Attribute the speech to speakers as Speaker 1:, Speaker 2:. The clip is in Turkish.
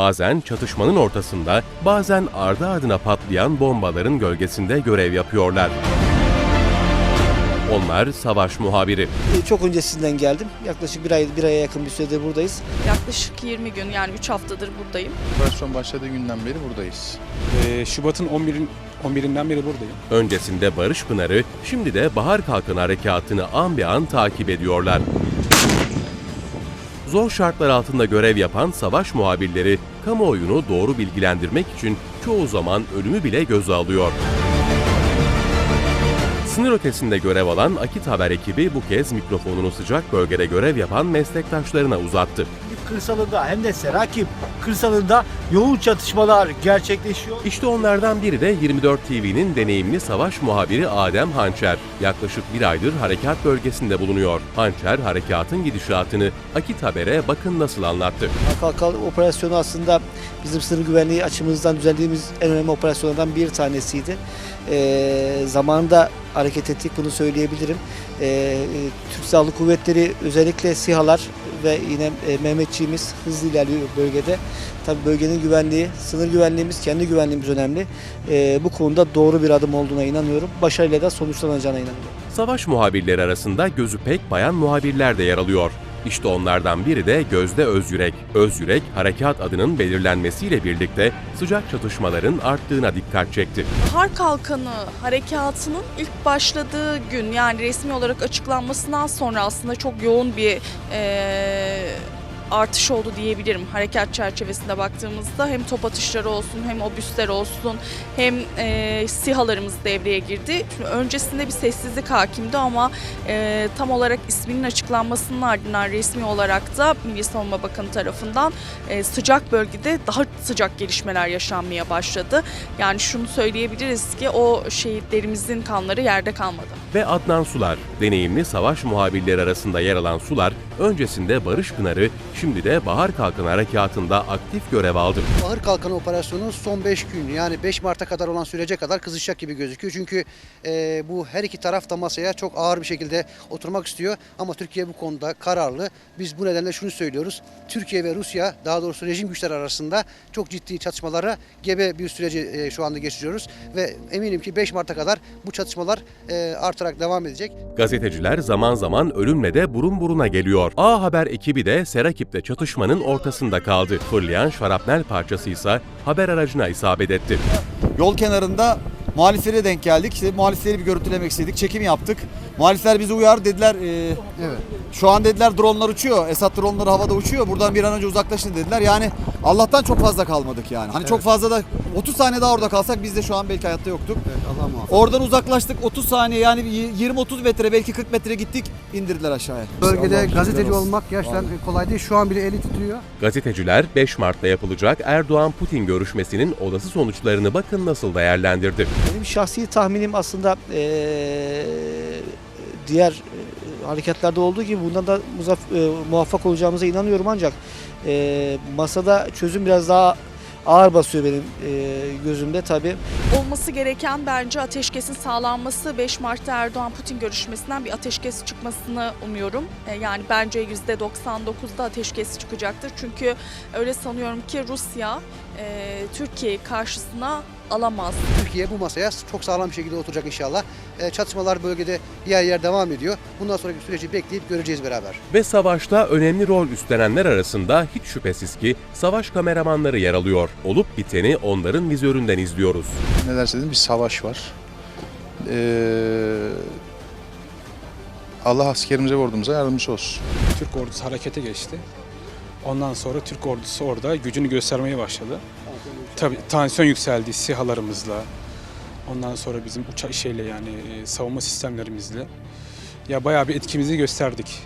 Speaker 1: Bazen çatışmanın ortasında, bazen ardı ardına patlayan bombaların gölgesinde görev yapıyorlar. Onlar savaş muhabiri.
Speaker 2: Çok öncesinden geldim. Yaklaşık bir ay, bir aya yakın bir süredir buradayız.
Speaker 3: Yaklaşık 20 gün yani 3 haftadır buradayım.
Speaker 4: Operasyon başladığı günden beri buradayız.
Speaker 5: Ee, Şubat'ın 11'in 11'inden beri buradayım.
Speaker 1: Öncesinde Barış Pınarı, şimdi de Bahar Kalkanı Harekatı'nı an be an takip ediyorlar. Zor şartlar altında görev yapan savaş muhabirleri, kamuoyunu doğru bilgilendirmek için çoğu zaman ölümü bile göze alıyor. Sınır ötesinde görev alan Akit Haber ekibi bu kez mikrofonunu sıcak bölgede görev yapan meslektaşlarına uzattı.
Speaker 6: kırsalında hem de Serakip kırsalında yoğun çatışmalar gerçekleşiyor.
Speaker 1: İşte onlardan biri de 24 TV'nin deneyimli savaş muhabiri Adem Hançer. Yaklaşık bir aydır harekat bölgesinde bulunuyor. Hançer, harekatın gidişatını Akit Haber'e bakın nasıl anlattı.
Speaker 2: Kalkal operasyonu aslında bizim sınır güvenliği açımızdan düzenlediğimiz en önemli operasyonlardan bir tanesiydi. E, zamanında hareket ettik bunu söyleyebilirim. E, e, Türk Silahlı Kuvvetleri özellikle SİHA'lar ve yine e, Mehmetçiğimiz hızlı ilerliyor bölgede. Tabii bölgenin güvenliği, sınır güvenliğimiz, kendi güvenliğimiz önemli. E, bu konuda doğru bir adım olduğuna inanıyorum. Başarıyla da sonuçlanacağına inanıyorum.
Speaker 1: Savaş muhabirleri arasında gözü pek bayan muhabirler de yer alıyor. İşte onlardan biri de Gözde Özyürek. Özyürek, harekat adının belirlenmesiyle birlikte sıcak çatışmaların arttığına dikkat çekti.
Speaker 3: Bahar Kalkanı harekatının ilk başladığı gün yani resmi olarak açıklanmasından sonra aslında çok yoğun bir eee, artış oldu diyebilirim. Harekat çerçevesinde baktığımızda hem top atışları olsun hem obüsler olsun hem eee SİHA'larımız devreye girdi. Şimdi öncesinde bir sessizlik hakimdi ama eee, tam olarak isminin açıklanmasının ardından resmi olarak da Milli Savunma Bakanı tarafından eee, sıcak bölgede daha sıcak gelişmeler yaşanmaya başladı. Yani şunu söyleyebiliriz ki o şehitlerimizin kanları yerde kalmadı.
Speaker 1: Ve Adnan Sular, deneyimli savaş muhabirleri arasında yer alan Sular, öncesinde Barış Pınarı, şimdi de Bahar Kalkın Harekatı'nda aktif görev aldı.
Speaker 7: Ahır Kalkanı operasyonu son 5 gün yani 5 Mart'a kadar olan sürece kadar kızışacak gibi gözüküyor. Çünkü e, bu her iki taraf da masaya çok ağır bir şekilde oturmak istiyor. Ama Türkiye bu konuda kararlı. Biz bu nedenle şunu söylüyoruz. Türkiye ve Rusya daha doğrusu rejim güçler arasında çok ciddi çatışmalara gebe bir süreci e, şu anda geçiriyoruz. Ve eminim ki 5 Mart'a kadar bu çatışmalar e, artarak devam edecek.
Speaker 1: Gazeteciler zaman zaman ölümle de burun buruna geliyor. A Haber ekibi de Serakip'te çatışmanın ortasında kaldı. Fırlayan şarapnel parçası ise haber aracına isabet etti.
Speaker 8: Yol kenarında muhaliflere denk geldik. İşte muhalifleri bir görüntülemek istedik. Çekim yaptık. Muhalifler bizi uyar dediler. e,
Speaker 7: Evet.
Speaker 8: Şu an dediler dronlar uçuyor. Esad dronları havada uçuyor. Buradan bir an önce uzaklaşın dediler. Yani Allah'tan çok fazla kalmadık yani. Hani çok fazla da 30 saniye daha orada kalsak biz de şu an belki hayatta yoktuk.
Speaker 7: Allah muhafaza.
Speaker 8: Oradan uzaklaştık 30 saniye yani bir 20-30 metre belki 40 metre gittik indirdiler aşağıya.
Speaker 7: Bölgede
Speaker 8: Allah'ım
Speaker 7: gazeteci olmak gerçekten kolay değil. Şu an bile eli titriyor.
Speaker 1: Gazeteciler 5 Mart'ta yapılacak Erdoğan-Putin görüşmesinin olası sonuçlarını bakın nasıl değerlendirdi.
Speaker 2: Benim şahsi tahminim aslında eee, diğer eee, harekatlarda olduğu gibi bundan da muzaf- eee, muvaffak olacağımıza inanıyorum ancak eee, masada çözüm biraz daha ağır basıyor benim eee, gözümde tabii.
Speaker 3: Olması gereken bence ateşkesin sağlanması 5 Mart'ta Erdoğan-Putin görüşmesinden bir ateşkes çıkmasını umuyorum. E, Yani bence %99'da ateşkes çıkacaktır. Çünkü öyle sanıyorum ki Rusya e, Türkiye'yi karşısına alamaz.
Speaker 7: Türkiye bu masaya çok sağlam bir şekilde oturacak inşallah. E, çatışmalar bölgede yer yer devam ediyor. Bundan sonraki süreci bekleyip göreceğiz beraber.
Speaker 1: Ve savaşta önemli rol üstlenenler arasında hiç şüphesiz ki savaş kameramanları yer alıyor. Olup biteni onların vizöründen izliyoruz.
Speaker 4: Ne derseniz bir savaş var. Ee, Allah askerimize ve ordumuza yardımcısı olsun.
Speaker 5: Türk ordusu harekete geçti. Ondan sonra Türk ordusu orada gücünü göstermeye başladı. Tabii tansiyon yükseldi SİHA'larımızla. Ondan sonra bizim uçak şeyle yani e, savunma sistemlerimizle. Ya bayağı bir etkimizi gösterdik.